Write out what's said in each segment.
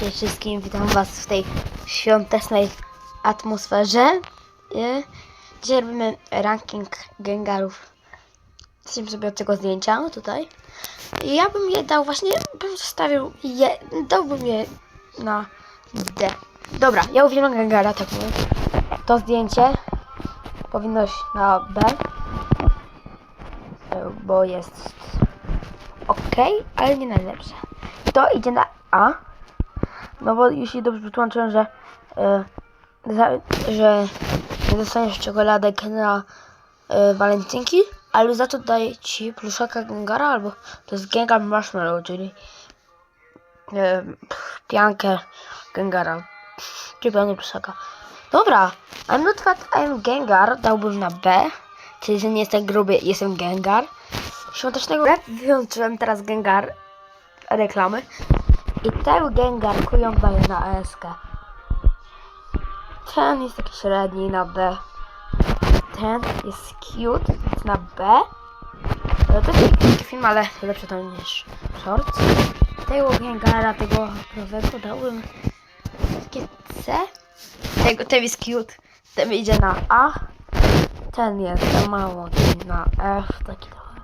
Cześć wszystkim, witam was w tej świątecznej atmosferze. I Dzisiaj robimy ranking Gengarów. Jesteśmy sobie od tego zdjęcia tutaj. Ja bym je dał właśnie, bym zostawił je, dałbym je na D. Dobra, ja uwielbiam Gengara, tak mówię. To zdjęcie powinno iść na B. Bo jest ok, ale nie najlepsze. To idzie na A. No bo jeśli dobrze wytłumaczyłem, że, e, za, że nie dostaniesz czekoladek na e, walentynki, ale za to daje ci pluszaka Gengara, albo to jest Gengar Marshmallow, czyli pff, piankę Gengara, czy pełny pluszaka. Dobra, I'm not fat, I'm Gengar, dałbym na B, czyli że nie jestem gruby, jestem Gengar. Świątecznego wyłączyłem teraz Gengar reklamy. I ten Gengar kują daje na ESK. Ten jest taki średni na B. Ten jest cute, jest na B. To jest film, ale lepszy to niż shorts. Tego Gengara, tego nowego dałbym takie C. Tego, ten jest cute. Ten idzie na A. Ten jest za mało, na F, taki trochę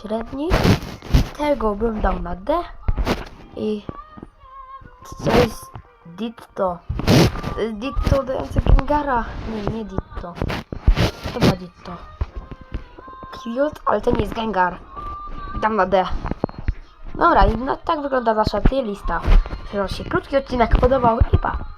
średni. Tego bym dał na D. I co jest Ditto? To jest Ditto dające Gengara. Nie, nie Ditto. Chyba Ditto. Cute, ale to nie jest Gengar. Dam na D. Dobra, i no, tak wygląda nasza tier lista. Się krótki odcinek podobał i pa.